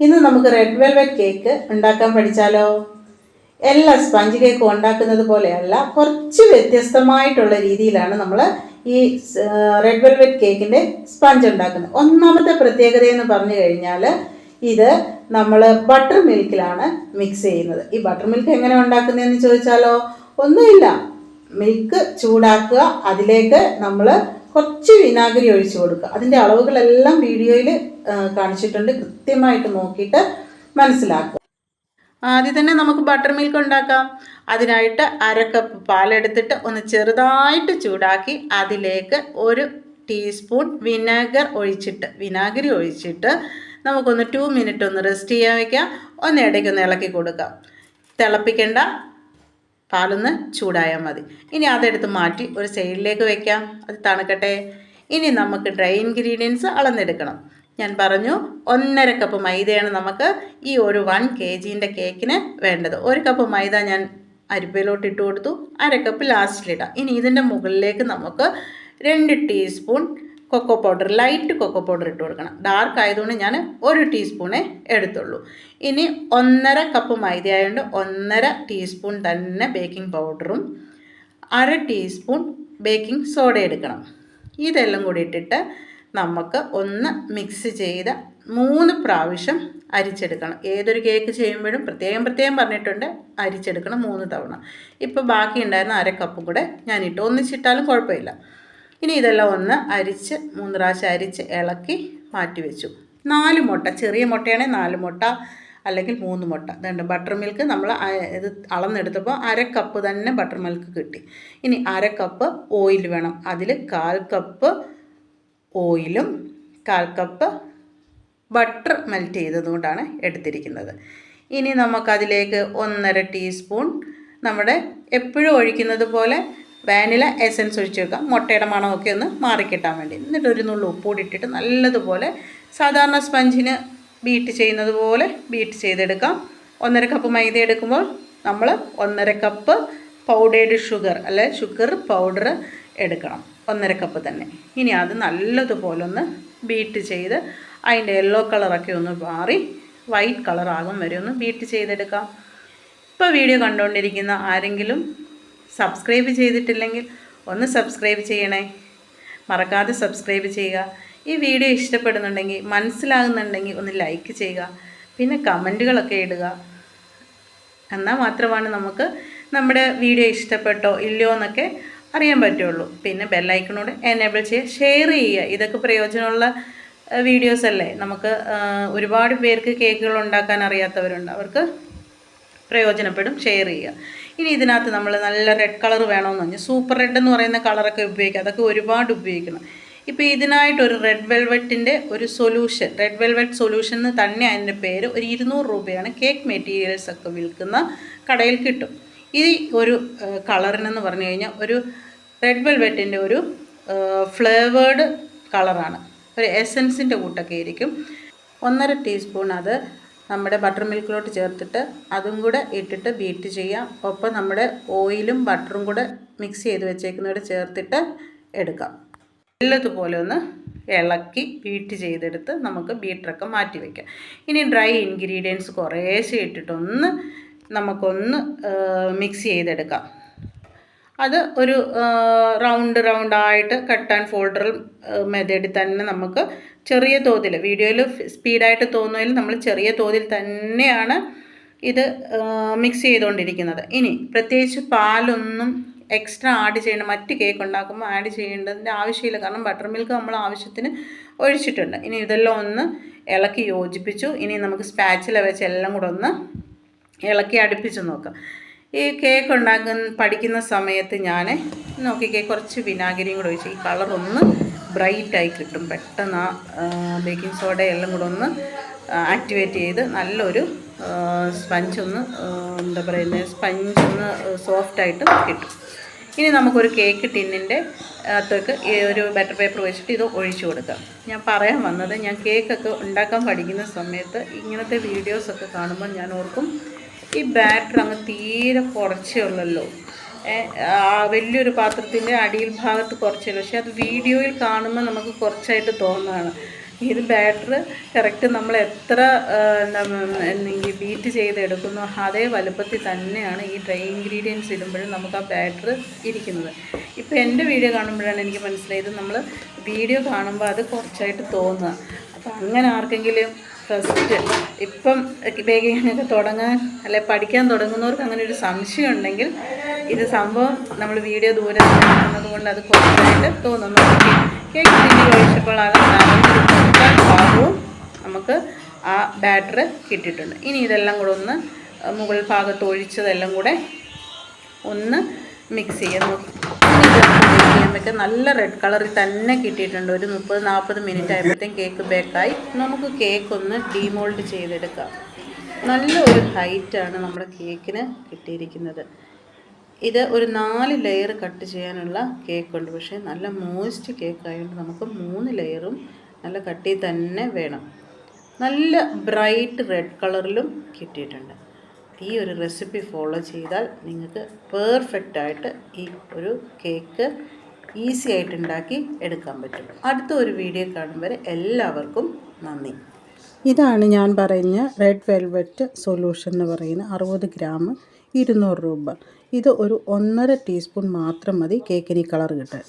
ഇന്ന് നമുക്ക് red velvet cake ഉണ്ടാക്കാൻ പഠിച്ചാലോ? എല്ലാ സ്പഞ്ച് കേക്ക് ഉണ്ടാക്കുന്നത് പോലെയല്ല കുറച്ച് വ്യത്യസ്തമായിട്ടുള്ള രീതിയിലാണ് നമ്മൾ ഈ റെഡ് വെൽവെറ്റ് കേക്കിന്റെ സ്പഞ്ച് ഉണ്ടാക്കുന്നത്. ഒന്നാമത്തെ പ്രത്യേകത എന്ന് പറഞ്ഞു കഴിഞ്ഞാൽ ഇത് നമ്മൾ ബട്ടർ മിൽക്കിലാണ് മിക്സ് ചെയ്യുന്നത്. ഈ ബട്ടർ മിൽക്ക് എങ്ങനെ ഉണ്ടാക്കുന്നതെന്ന് ചോദിച്ചാലോ? ഒന്നുമില്ല. മിൽക്ക് ചൂടാക്കുക അതിലേക്ക് നമ്മൾ കുറച്ച് വിനാഗിരി ഒഴിച്ചു കൊടുക്കുക. അതിന്റെ അളവുകളെല്ലാം വീഡിയോയിൽ കാണിച്ചിട്ടുണ്ട്. കൃത്യമായിട്ട് നോക്കിയിട്ട് മനസ്സിലാക്കുക. ആദ്യം തന്നെ നമുക്ക് ബട്ടർ മിൽക്ക് ഉണ്ടാക്കാം. അതിനായിട്ട് അര കപ്പ് പാലെടുത്തിട്ട് ഒന്ന് ചെറുതായിട്ട് ചൂടാക്കി അതിലേക്ക് ഒരു ടീസ്പൂൺ വിനാഗർ ഒഴിച്ചിട്ട് വിനാഗിരി ഒഴിച്ചിട്ട് നമുക്കൊന്ന് ടു മിനിറ്റ് ഒന്ന് റെസ്റ്റ് ചെയ്യാൻ വയ്ക്കാം ഒന്ന് ഇടയ്ക്ക് ഒന്ന് ഇളക്കി കൊടുക്കാം. തിളപ്പിക്കേണ്ട. പാലൊന്ന് ചൂടായാൽ മതി. ഇനി അതെടുത്ത് മാറ്റി ഒരു സൈഡിലേക്ക് വെക്കാം. അത് തണുക്കട്ടെ. ഇനി നമുക്ക് ഡ്രൈ ഇൻഗ്രീഡിയൻസ് അളന്നെടുക്കണം. ഞാൻ പറഞ്ഞു ഒന്നര കപ്പ് മൈദയാണ് നമുക്ക് ഈ ഒരു വൺ കെ ജീന്റെ കേക്കിന് വേണ്ടത്. ഒരു കപ്പ് മൈദ ഞാൻ അരിപ്പയിലോട്ട് ഇട്ട് കൊടുത്തു. അര കപ്പ് ലാസ്റ്റിലിടാം ഇനി ഇതിന്റെ മുകളിലേക്ക് നമുക്ക് രണ്ട് teaspoon cocoa powder light cocoa powder ഇട്ട് കൊടുക്കണം. ഡാർക്ക് ആയതുകൊണ്ട് ഞാൻ ഒരു ടീസ്പൂണേ എടുത്തുള്ളൂ. ഇനി ഒന്നര കപ്പ് മൈദ ആയതുകൊണ്ട് ഒന്നര ടീസ്പൂൺ തന്നെ ബേക്കിംഗ് പൗഡറും അര ടീസ്പൂൺ ബേക്കിംഗ് സോഡ എടുക്കണം. ഇതെല്ലാം കൂടി ഇട്ടിട്ട് നമുക്ക് ഒന്ന് മിക്സ് ചെയ്ത് മൂന്ന് പ്രാവശ്യം അരിച്ചെടുക്കണം. ഏതൊരു കേക്ക് ചെയ്യുമ്പോഴും പ്രത്യേകം പ്രത്യേകം പറഞ്ഞിട്ടുണ്ട് അരിച്ചെടുക്കണം മൂന്ന് തവണ. ഇപ്പോൾ ബാക്കി ഉണ്ടായിരുന്ന അര കപ്പും കൂടെ ഞാൻ ഇട്ടു. ഒന്നിച്ചിട്ടാലും കുഴപ്പമില്ല. ഇനി ഇതെല്ലാം ഒന്ന് അരിച്ച് മൂന്ന് പ്രാവശ്യം അരിച്ച് ഇളക്കി മാറ്റി വെച്ചു. നാല് മുട്ട ചെറിയ മുട്ടയാണെങ്കിൽ നാല് മുട്ട അല്ലെങ്കിൽ മൂന്ന് മുട്ട. ഇതുണ്ട് ബട്ടർ മിൽക്ക് നമ്മൾ ഇത് അളന്നെടുത്തപ്പോൾ അര കപ്പ് തന്നെ ബട്ടർ മിൽക്ക് കിട്ടി. ഇനി അര കപ്പ് ഓയിൽ വേണം. അതിൽ കാൽ കപ്പ് ഓയിലും കാൽ കപ്പ് ബട്ടർ മെൽറ്റ് ചെയ്തതുകൊണ്ടാണ് എടുത്തിരിക്കുന്നത്. ഇനി നമുക്കതിലേക്ക് ഒന്നര ടീസ്പൂൺ നമ്മുടെ എപ്പോഴും ഒഴിക്കുന്നത് പോലെ വാനില എസൻസ് ഒഴിച്ച് വെക്കാം. മുട്ടയുടെ മണമൊക്കെ ഒന്ന് മാറിക്കിട്ടാൻ വേണ്ടി. എന്നിട്ട് ഒരു നുള്ളു ഉപ്പൂടി ഇട്ടിട്ട് നല്ലതുപോലെ സാധാരണ സ്പഞ്ചിന് ബീറ്റ് ചെയ്യുന്നത് പോലെ ബീറ്റ് ചെയ്തെടുക്കാം. ഒന്നര കപ്പ് മൈദ എടുക്കുമ്പോൾ നമ്മൾ ഒന്നര കപ്പ് പൗഡേഡ് ഷുഗർ അല്ലെ ഷുഗർ പൗഡർ എടുക്കണം. ഒന്നര കപ്പ് തന്നെ. ഇനി അത് നല്ലതുപോലെ ഒന്ന് ബീറ്റ് ചെയ്ത് അതിന്റെ യെല്ലോ കളറൊക്കെ ഒന്ന് മാറി വൈറ്റ് കളറാകും വരെ ഒന്ന് ബീറ്റ് ചെയ്തെടുക്കാം. ഇപ്പോൾ വീഡിയോ കണ്ടുകൊണ്ടിരിക്കുന്ന ആരെങ്കിലും സബ്സ്ക്രൈബ് ചെയ്തിട്ടില്ലെങ്കിൽ ഒന്ന് സബ്സ്ക്രൈബ് ചെയ്യണേ. മറക്കാതെ സബ്സ്ക്രൈബ് ചെയ്യുക. ഈ വീഡിയോ ഇഷ്ടപ്പെടുന്നുണ്ടെങ്കിൽ മനസ്സിലാകുന്നുണ്ടെങ്കിൽ ഒന്ന് ലൈക്ക് ചെയ്യുക. പിന്നെ കമന്റുകളൊക്കെ ഇടുക. എന്നാൽ മാത്രമാണ് നമുക്ക് നമ്മുടെ വീഡിയോ ഇഷ്ടപ്പെട്ടോ ഇല്ലയോ എന്നൊക്കെ അറിയാൻ പറ്റുള്ളൂ. പിന്നെ ബെല്ലൈക്കണോട് എനേബിൾ ചെയ്യുക. ഷെയർ ചെയ്യുക. ഇതൊക്കെ പ്രയോജനമുള്ള വീഡിയോസ് അല്ലേ? നമുക്ക് ഒരുപാട് പേർക്ക് കേക്കുകൾ ഉണ്ടാക്കാൻ അറിയാത്തവരുണ്ട്. അവർക്ക് പ്രയോജനപ്പെടും ഷെയർ ചെയ്യുക. ഇനി ഇതിനകത്ത് നമ്മൾ നല്ല റെഡ് കളർ വേണമെന്ന് പറഞ്ഞാൽ സൂപ്പർ റെഡ് എന്ന് പറയുന്ന കളറൊക്കെ ഉപയോഗിക്കുക. അതൊക്കെ ഒരുപാട് ഉപയോഗിക്കണം. ഇപ്പോൾ ഇതിനായിട്ടൊരു റെഡ് വെൽവെറ്റിന്റെ ഒരു സൊല്യൂഷൻ റെഡ് വെൽവെറ്റ് സൊല്യൂഷൻ എന്ന് തന്നെ അതിന്റെ പേര് ഒരു ഇരുന്നൂറ് രൂപയാണ് കേക്ക് മെറ്റീരിയൽസ് ഒക്കെ വിൽക്കുന്ന കടയിൽ കിട്ടും. ഈ ഒരു കളറിനെന്ന് പറഞ്ഞു കഴിഞ്ഞാൽ ഒരു റെഡ് വെൽവെറ്റിന്റെ ഒരു ഫ്ലേവേഡ് കളറാണ് ഒരു എസൻസിന്റെ കൂട്ടൊക്കെ ആയിരിക്കും. ഒന്നര ടീസ്പൂൺ അത് നമ്മുടെ ബട്ടർ മിൽക്കിലോട്ട് ചേർത്തിട്ട് അതും കൂടെ ഇട്ടിട്ട് ബീറ്റ് ചെയ്യാം. ഒപ്പം നമ്മുടെ ഓയിലും ബട്ടറും കൂടെ മിക്സ് ചെയ്ത് വെച്ചേക്കുന്നവിടെ ചേർത്തിട്ട് എടുക്കാം. നല്ലതുപോലെ ഒന്ന് ഇളക്കി ബീറ്റ് ചെയ്തെടുത്ത് നമുക്ക് ബീറ്ററൊക്കെ മാറ്റി വയ്ക്കാം ഇനി ഡ്രൈ ഇൻഗ്രീഡിയൻസ് കുറേശ്ശെ ഇട്ടിട്ടൊന്ന് നമുക്കൊന്ന് മിക്സ് ചെയ്തെടുക്കാം. അത് ഒരു റൗണ്ട് റൗണ്ടായിട്ട് കട്ട് ആൻഡ് ഫോൾഡർ മെത്തേഡിൽ തന്നെ നമുക്ക് ചെറിയ തോതിൽ വീഡിയോയിൽ സ്പീഡായിട്ട് തോന്നുന്നതിൽ നമ്മൾ ചെറിയ തോതിൽ തന്നെയാണ് ഇത് മിക്സ് ചെയ്തുകൊണ്ടിരിക്കുന്നത്. ഇനി പ്രത്യേകിച്ച് പാലൊന്നും എക്സ്ട്രാ ആഡ് ചെയ്യേണ്ട മറ്റ് കേക്ക് ഉണ്ടാക്കുമ്പോൾ ആഡ് ചെയ്യേണ്ടതിന്റെ ആവശ്യമില്ല. കാരണം ബട്ടർ മിൽക്ക് നമ്മൾ ആവശ്യത്തിന് ഒഴിച്ചിട്ടുണ്ട്. ഇനി ഇതെല്ലാം ഒന്ന് ഇളക്കി യോജിപ്പിച്ചു. ഇനി നമുക്ക് സ്പാച്ചില വെച്ച് എല്ലാം കൂടെ ഒന്ന് ഇളക്കി അടുപ്പിച്ച് നോക്കാം. ഈ കേക്ക് ഉണ്ടാക്കുന്ന പഠിക്കുന്ന സമയത്ത് ഞാൻ നോക്കിക്കേ കുറച്ച് വിനാഗിരിയും കൂടെ ഒഴിച്ച് ഈ കളറൊന്ന് ബ്രൈറ്റായി കിട്ടും. പെട്ടെന്ന് ആ ബേക്കിംഗ് സോഡ എല്ലാം കൂടെ ഒന്ന് ആക്ടിവേറ്റ് ചെയ്ത് നല്ലൊരു സ്പഞ്ച് ഒന്ന് എന്താ പറയുന്നത് സ്പഞ്ച് ഒന്ന് സോഫ്റ്റായിട്ട് കിട്ടും. ഇനി നമുക്കൊരു കേക്ക് ടിന്നിന്റെ അകത്തേക്ക് ഈ ഒരു ബട്ടർ പേപ്പർ വെച്ചിട്ട് ഇത് ഒഴിച്ചു കൊടുക്കാം. ഞാൻ പറയാൻ വന്നത് ഞാൻ കേക്കൊക്കെ ഉണ്ടാക്കാൻ പഠിക്കുന്ന സമയത്ത് ഇങ്ങനത്തെ വീഡിയോസൊക്കെ കാണുമ്പോൾ ഞാൻ ഓർക്കും ഈ ബാറ്റർ അങ്ങ് തീരെ കുറച്ചേ ഉള്ളല്ലോ. വലിയൊരു പാത്രത്തിന്റെ അടിയിൽ ഭാഗത്ത് കുറച്ചേ ഉള്ളൂ. പക്ഷേ അത് വീഡിയോയിൽ കാണുമ്പോൾ നമുക്ക് കുറച്ചായിട്ട് തോന്നുന്നതാണ് ഇത് ബാറ്റർ കറക്റ്റ് നമ്മൾ എത്ര ബീറ്റ് ചെയ്തെടുക്കുന്നു അതേ വലുപ്പത്തിൽ തന്നെയാണ് ഈ ഡ്രൈ ഇൻഗ്രീഡിയൻസ് ഇടുമ്പോഴും നമുക്ക് ആ ബാറ്റർ ഇരിക്കുന്നത്. ഇപ്പോൾ എന്റെ വീഡിയോ കാണുമ്പോഴാണ് എനിക്ക് മനസ്സിലായത്. നമ്മൾ വീഡിയോ കാണുമ്പോൾ അത് കുറച്ചായിട്ട് തോന്നുക. അപ്പോൾ അങ്ങനെ ആർക്കെങ്കിലും ഫസ്റ്റ് ഇപ്പം ബേക്കിംഗ് ഒക്കെ തുടങ്ങാൻ അല്ലെ പഠിക്കാൻ തുടങ്ങുന്നവർക്ക് അങ്ങനെ ഒരു സംശയം ഉണ്ടെങ്കിൽ ഇത് സംഭവം നമ്മൾ വീഡിയോ ദൂരെ കൊണ്ട് അത് കുറച്ചായിട്ട് തോന്നുന്നു കേക്ക് തിരി ഒഴിച്ചപ്പോൾ നമുക്ക് ആ ബാറ്റർ കിട്ടിയിട്ടുണ്ട്. ഇനി ഇതെല്ലാം കൂടെ ഒന്ന് മുകൾ ഭാഗത്ത് ഒഴിച്ചതെല്ലാം കൂടെ ഒന്ന് മിക്സ് ചെയ്യാൻ നോക്കി പറ്റും നല്ല റെഡ് കളറിൽ തന്നെ കിട്ടിയിട്ടുണ്ട്. ഒരു മുപ്പത് നാൽപ്പത് മിനിറ്റ് ആയപ്പോഴത്തേക്കും കേക്ക് ബേക്കായി നമുക്ക് കേക്ക് ഒന്ന് ഡീമോൾഡ് ചെയ്തെടുക്കാം. നല്ല ഒരു ഹൈറ്റാണ് നമ്മുടെ കേക്കിന് കിട്ടിയിരിക്കുന്നത്. ഇത് ഒരു നാല് ലെയർ കട്ട് ചെയ്യാനുള്ള കേക്കുണ്ട് പക്ഷേ നല്ല മോയിസ്റ്റ് കേക്ക് ആയതുകൊണ്ട് നമുക്ക് മൂന്ന് ലെയറും നല്ല കട്ടി തന്നെ വേണം. നല്ല ബ്രൈറ്റ് റെഡ് കളറിലും കിട്ടിയിട്ടുണ്ട്. ഈ ഒരു റെസിപ്പി ഫോളോ ചെയ്താൽ നിങ്ങൾക്ക് പെർഫെക്റ്റായിട്ട് ഈ ഒരു കേക്ക് ഈസി ആയിട്ട് ഉണ്ടാക്കി എടുക്കാൻ പറ്റും. അടുത്ത ഒരു വീഡിയോ കാണും വരെ എല്ലാവർക്കും നന്ദി. ഇതാണ് ഞാൻ പറഞ്ഞ റെഡ് വെൽവെറ്റ് സൊല്യൂഷൻ എന്ന് പറയുന്ന അറുപത് ഗ്രാം ഇരുന്നൂറ് രൂപ. ഇത് ഒരു ഒന്നര ടീസ്പൂൺ മാത്രം മതി കേക്കിന് കളർ കിട്ടാൻ.